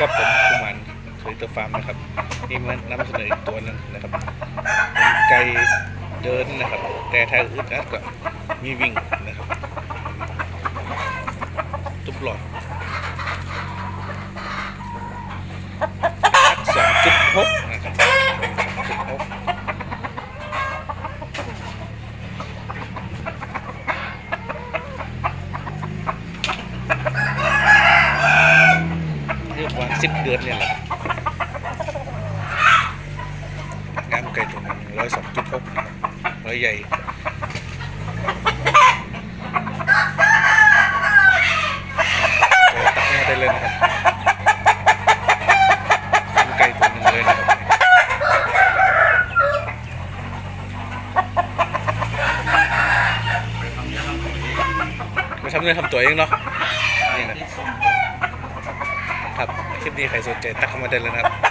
ก็ผมกุมันสวยเตอร์ฟาร์มนะครับนี่มันนำเสนออีกตัวหนึงนะครับเป็นไก่เดินนะครับ แต่ถ้าอึดอัดก็มีวิ่งนะครับ ทุบหลอดสองจุดหกนะครับจุดหกเรียกว่า สิบเดือนเนี่ยแหละงามไก่ตัวหนึงร้อยสองจุดหกร้อยใหญ่ตักมาได้เลยนะครับเป็นไก่ตัวหนึ่งเลยนะครับมาทำเนื้อทำตัวเองเนาะนี่นะ ครับ คลิปนี้ใครสนใจตักเข้ามาได้เลยนะครับ